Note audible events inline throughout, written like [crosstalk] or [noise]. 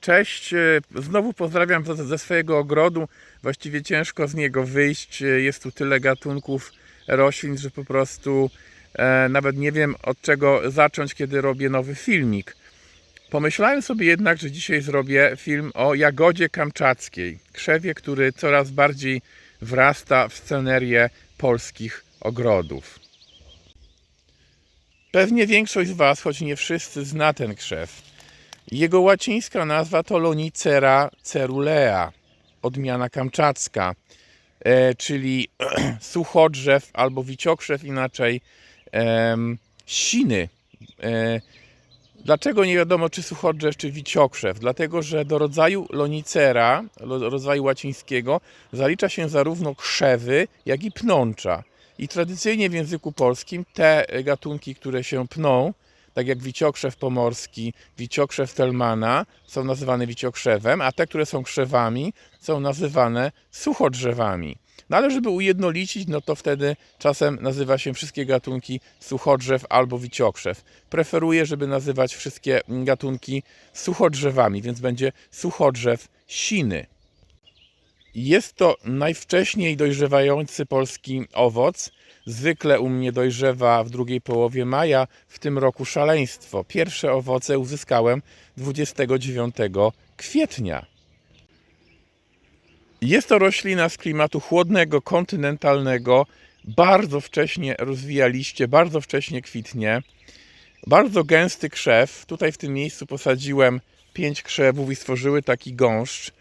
Cześć, e, znowu pozdrawiam ze- ze swojego ogrodu. Właściwie ciężko z niego wyjść. E, Jest tu tyle gatunków roślin, że po prostu e, nawet nie wiem od czego zacząć, kiedy robię nowy filmik. Pomyślałem sobie jednak, że dzisiaj zrobię film o jagodzie kamczackiej, krzewie, który coraz bardziej wrasta w scenerię polskich ogrodów. Pewnie większość z Was, choć nie wszyscy, zna ten krzew. Jego łacińska nazwa to Lonicera cerulea, odmiana kamczacka, e, czyli [clears throat] suchodrzew albo wiciokrzew inaczej, siny. E, dlaczego nie wiadomo, czy suchodrzew, czy wiciokrzew? Dlatego, że do rodzaju Lonicera, lo- rodzaju łacińskiego, zalicza się zarówno krzewy, jak i pnącza. I tradycyjnie w języku polskim te gatunki, które się pną, tak jak wiciokrzew pomorski, wiciokrzew Telmana są nazywane wiciokrzewem, a te, które są krzewami, są nazywane suchodrzewami. No ale żeby ujednolicić, no to wtedy czasem nazywa się wszystkie gatunki suchodrzew albo wiciokrzew. Preferuję, żeby nazywać wszystkie gatunki suchodrzewami, więc będzie suchodrzew siny. Jest to najwcześniej dojrzewający polski owoc. Zwykle u mnie dojrzewa w drugiej połowie maja, w tym roku szaleństwo. Pierwsze owoce uzyskałem 29 kwietnia. Jest to roślina z klimatu chłodnego, kontynentalnego. Bardzo wcześnie rozwija liście, bardzo wcześnie kwitnie. Bardzo gęsty krzew. Tutaj w tym miejscu posadziłem pięć krzewów i stworzyły taki gąszcz.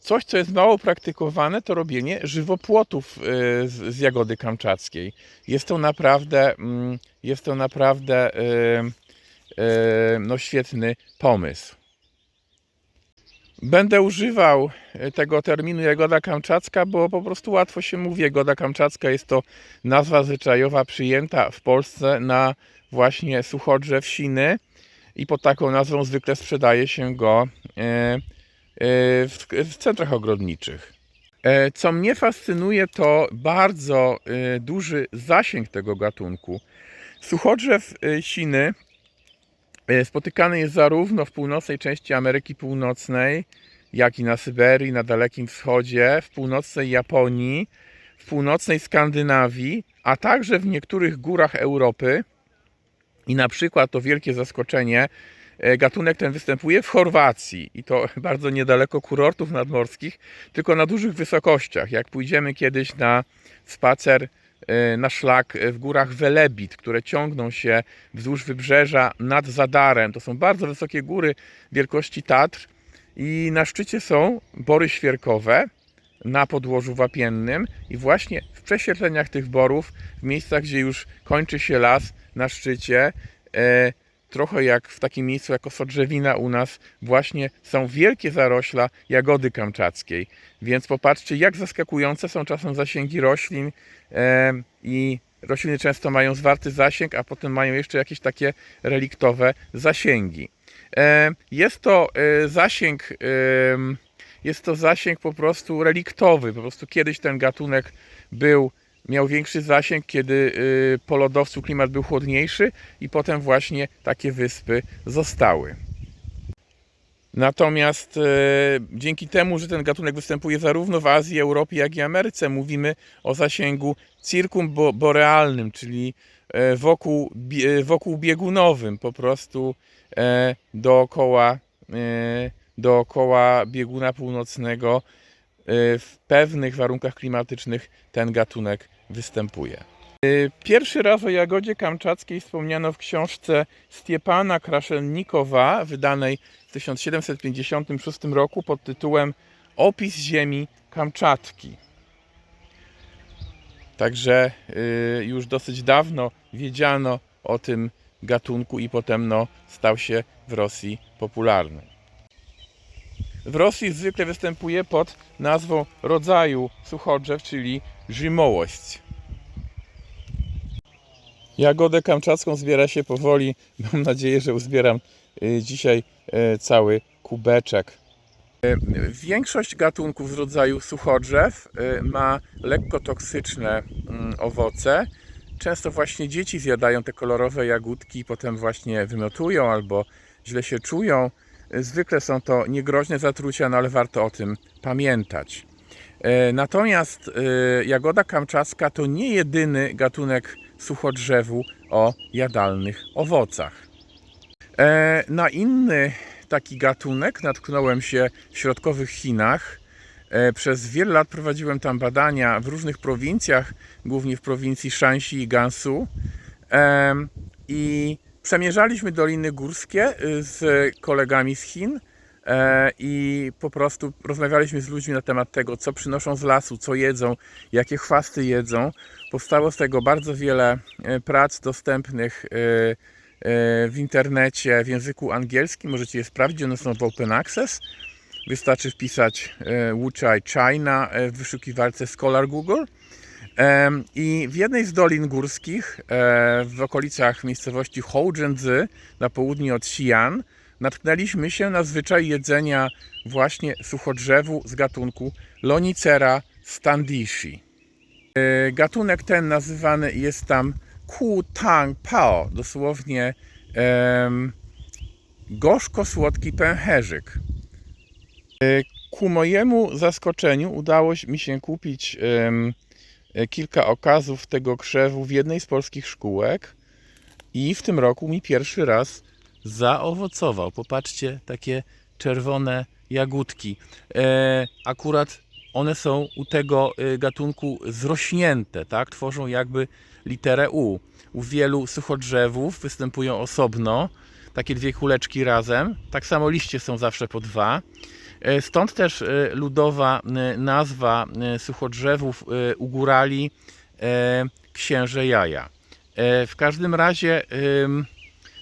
Coś, co jest mało praktykowane, to robienie żywopłotów y, z, jagody kamczackiej. Jest to naprawdę, mm, jest to naprawdę y, y, no, świetny pomysł. Będę używał tego terminu jagoda kamczacka, bo po prostu łatwo się mówi. Jagoda kamczacka jest to nazwa zwyczajowa przyjęta w Polsce na właśnie suchodrzew siny i pod taką nazwą zwykle sprzedaje się go w, w centrach ogrodniczych. E, Co mnie fascynuje, to bardzo e, duży zasięg tego gatunku. Suchodrzew e, siny e, spotykany jest zarówno w północnej części Ameryki Północnej, jak i na Syberii, na Dalekim Wschodzie, w północnej Japonii, w północnej Skandynawii, a także w niektórych górach Europy. I na przykład to wielkie zaskoczenie, e, gatunek ten występuje w Chorwacji i to [laughs] bardzo niedaleko kurortów nadmorskich, tylko na dużych wysokościach. Jak pójdziemy kiedyś na spacer e, na szlak w górach Welebit, które ciągną się wzdłuż wybrzeża nad Zadarem. To są bardzo wysokie góry wielkości Tatr i na szczycie są bory świerkowe na podłożu wapiennym i właśnie w prześwietleniach tych borów, w miejscach, gdzie już kończy się las na szczycie, e, trochę jak w takim miejscu jako Sodrzewina u nas, właśnie są wielkie zarośla jagody kamczackiej. Więc popatrzcie, jak zaskakujące są czasem zasięgi roślin e, i rośliny często mają zwarty zasięg, a potem mają jeszcze jakieś takie reliktowe zasięgi. E, jest to e, zasięg, em, jest to zasięg po prostu reliktowy. Po prostu kiedyś ten gatunek był miał większy zasięg, kiedy y, po lodowcu klimat był chłodniejszy i potem właśnie takie wyspy zostały. Natomiast e, dzięki temu, że ten gatunek występuje zarówno w Azji, Europie, jak i Ameryce, mówimy o zasięgu cirkumborealnym, czyli e, wokół, e, wokół biegunowym, po prostu e, dookoła, dookoła bieguna północnego w pewnych warunkach klimatycznych ten gatunek występuje. E, Pierwszy raz o jagodzie kamczackiej wspomniano w książce Stiepana Kraszelnikowa, wydanej w 1756 roku pod tytułem Opis ziemi Kamczatki. Także y, już dosyć dawno wiedziano o tym gatunku i potem no, stał się w Rosji popularny. W Rosji zwykle występuje pod nazwą rodzaju suchodrzew, czyli żymołość. Jagodę kamczacką zbiera się powoli. Mam nadzieję, że uzbieram y, dzisiaj y, cały kubeczek. Y, Większość gatunków z rodzaju suchodrzew ma lekko toksyczne mm, owoce. Często właśnie dzieci zjadają te kolorowe jagódki potem właśnie wymiotują albo źle się czują. Zwykle są to niegroźne zatrucia, no ale warto o tym pamiętać. E, Natomiast e, jagoda kamczacka to nie jedyny gatunek suchodrzewu o jadalnych owocach. E, Na inny taki gatunek natknąłem się w środkowych Chinach. Przez wiele lat prowadziłem tam badania w różnych prowincjach, głównie w prowincji Shanxi i Gansu. I przemierzaliśmy doliny górskie y, z kolegami z Chin e, i po prostu rozmawialiśmy z ludźmi na temat tego, co przynoszą z lasu, co jedzą, jakie chwasty jedzą. Powstało z tego bardzo wiele e, prac dostępnych e, w internecie w języku angielskim. Możecie je sprawdzić, one są w Open Access. Wystarczy wpisać Wuchai China w wyszukiwarce Scholar Google. I w jednej z dolin górskich, e, w okolicach miejscowości Houzhenzi, na południe od Xi'an, natknęliśmy się na zwyczaj jedzenia właśnie suchodrzewu z gatunku Lonicera standishi. E, Gatunek ten nazywany jest tam Ku Tang Pao, dosłownie em, gorzko-słodki pęcherzyk. E, Ku mojemu zaskoczeniu udało mi się kupić kilka okazów tego krzewu w jednej z polskich szkółek i w tym roku mi pierwszy raz zaowocował. Popatrzcie, takie czerwone jagódki. E, akurat one są u tego e, gatunku zrośnięte, tak? Tworzą jakby literę U. U wielu suchodrzewów występują osobno, takie dwie kuleczki razem. Tak samo liście są zawsze po dwa. E, Stąd też e, ludowa e, nazwa suchodrzewów u górali księże jaja. W każdym razie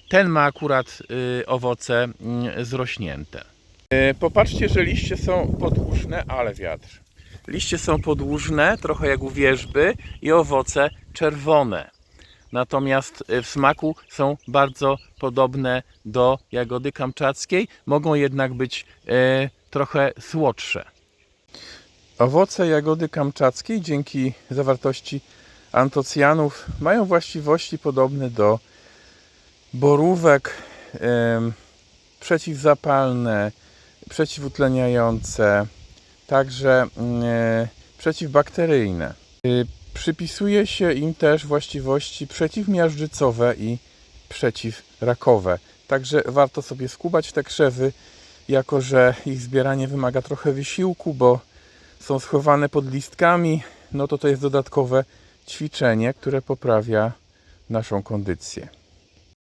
ten ma akurat owoce mm, zrośnięte. Popatrzcie, że liście są podłużne, ale wiatr. Liście są podłużne, trochę jak u wierzby i owoce czerwone. Natomiast w smaku są bardzo podobne do jagody kamczackiej, mogą jednak być trochę słodsze. Owoce jagody kamczackiej dzięki zawartości antocjanów mają właściwości podobne do borówek, em, przeciwzapalne, przeciwutleniające, także e, przeciwbakteryjne. Y, Przypisuje się im też właściwości przeciwmiażdżycowe i przeciwrakowe. Także warto sobie skubać te krzewy, jako że ich zbieranie wymaga trochę wysiłku, bo są schowane pod listkami, no to to jest dodatkowe ćwiczenie, które poprawia naszą kondycję.